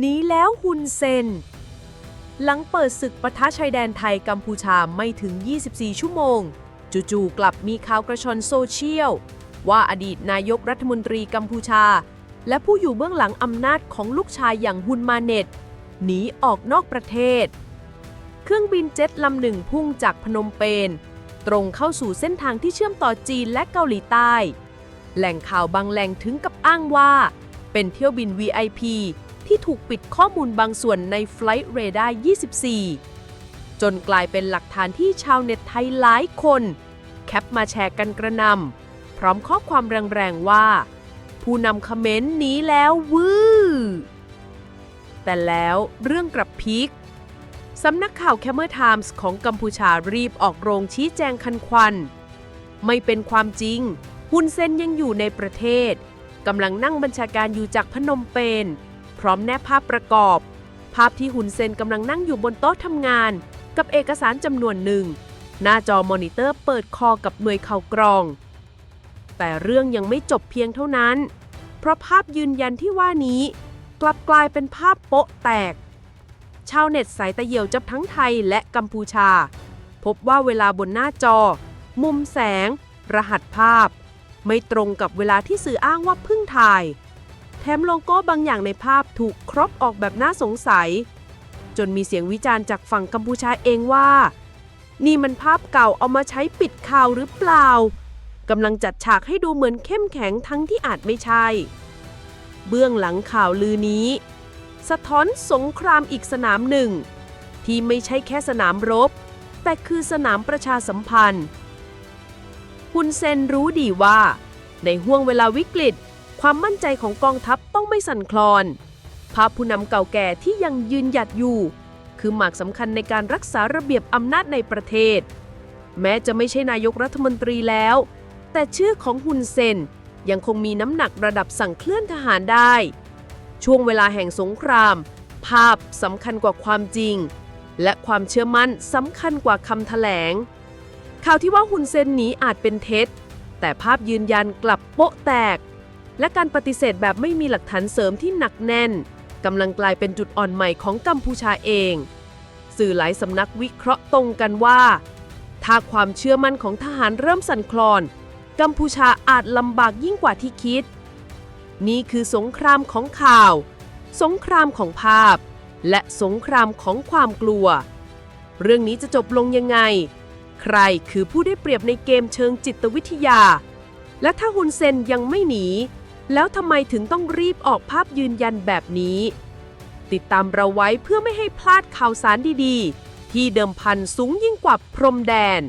หนีแล้วฮุนเซน หลังเปิดศึกปะทะชายแดนไทยกัมพูชาไม่ถึง 24 ชั่วโมง จู่ๆกลับมีข่าวกระชอนโซเชียล ว่าอดีตนายกรัฐมนตรีกัมพูชา และผู้อยู่เบื้องหลังอำนาจของลูกชายอย่างฮุนมาเน็ตหนีออกนอกประเทศ เครื่องบินเจ็ตลำหนึ่งพุ่งจากพนมเปญตรงเข้าสู่เส้นทางที่เชื่อมต่อจีนและเกาหลีใต้ แหล่งข่าวบางแหล่งถึงกับอ้างว่า เป็นเที่ยวบิน VIP ที่ถูกปิดข้อมูลบางส่วนใน Flight Radar 24 จนกลายเป็นหลักฐานที่ชาวเน็ตไทยหลายคน แคปมาแชร์กันกระนำพร้อมข้อความแรงๆว่า ผู้นำคอมเมนต์นี้แล้ววื้อแต่แล้วเรื่องกลับพีคสำนักข่าวแคมเมอร์ไทมส์ของกัมพูชารีบออกโรงชี้แจงคันควัน ไม่เป็นความจริงฮุนเซนยังอยู่ในประเทศกำลังนั่งบัญชาการอยู่จากพนมเปญ ร้อมแนบภาพประกอบ ภาพที่ฮุนเซนกำลังนั่งอยู่บนโต๊ะทำงาน กับเอกสารจำนวนหนึ่ง หน้าจอมอนิเตอร์เปิดคอกับหน่วยข่ากรอง แต่เรื่องยังไม่จบเพียงเท่านั้น เพราะภาพยืนยันที่ว่านี้ กลับกลายเป็นภาพโป๊ะแตก ชาวเน็ตสายตะเหี่ยวจับทั้งไทยและกัมพูชา พบว่าเวลาบนหน้าจอ มุมแสง รหัสภาพ ไม่ตรงกับเวลาที่สื่ออ้างว่าเพิ่งถ่าย แถมโลโก้บางอย่างในภาพถูกครอบออกแบบน่าสงสัย จนมีเสียงวิจารณ์จากฝั่งกัมพูชาเองว่า นี่มันภาพเก่าเอามาใช้ปิดข่าวหรือเปล่ากำลังจัดฉากให้ดูเหมือนเข้มแข็งทั้งที่อาจไม่ใช่ เบื้องหลังข่าวลือนี้ สะท้อนสงครามอีกสนามหนึ่ง ที่ไม่ใช่แค่สนามรบ แต่คือสนามประชาสัมพันธ์ฮุนเซนรู้ดีว่า ในห่วงเวลาวิกฤต ความมั่นใจของกองทัพต้องไม่สั่นคลอน ภาพผู้นำเก่าแก่ที่ยังยืนหยัดอยู่ คือหมากสำคัญในการรักษาระเบียบอำนาจในประเทศ แม้จะไม่ใช่นายกรัฐมนตรีแล้ว แต่ชื่อของฮุนเซนยังคงมีน้ำหนักระดับสั่งเคลื่อนทหารได้ ช่วงเวลาแห่งสงคราม ภาพสำคัญกว่าความจริง และความเชื่อมั่นสำคัญกว่าคำแถลง ข่าวที่ว่าฮุนเซนหนีอาจเป็นเท็จ แต่ภาพยืนยันกลับโป๊ะแตก และการปฏิเสธแบบไม่มีหลักฐานเสริมที่หนักแน่นกำลังกลายเป็นจุดอ่อนใหม่ของกัมพูชาเอง สื่อหลายสำนักวิเคราะห์ตรงกันว่า ถ้าความเชื่อมั่นของทหารเริ่มสั่นคลอน กัมพูชาอาจลำบากยิ่งกว่าที่คิด นี่คือสงครามของข่าว สงครามของภาพ และสงครามของความกลัว เรื่องนี้จะจบลงยังไง ใครคือผู้ได้เปรียบในเกมเชิงจิตวิทยา และถ้าฮุนเซนยังไม่หนี แล้วทำไมถึงต้องรีบออกภาพยืนยันแบบนี้ ติดตามเราไว้เพื่อไม่ให้พลาดข่าวสารดีๆ ที่เดิมพันสูงยิ่งกว่าพรมแดน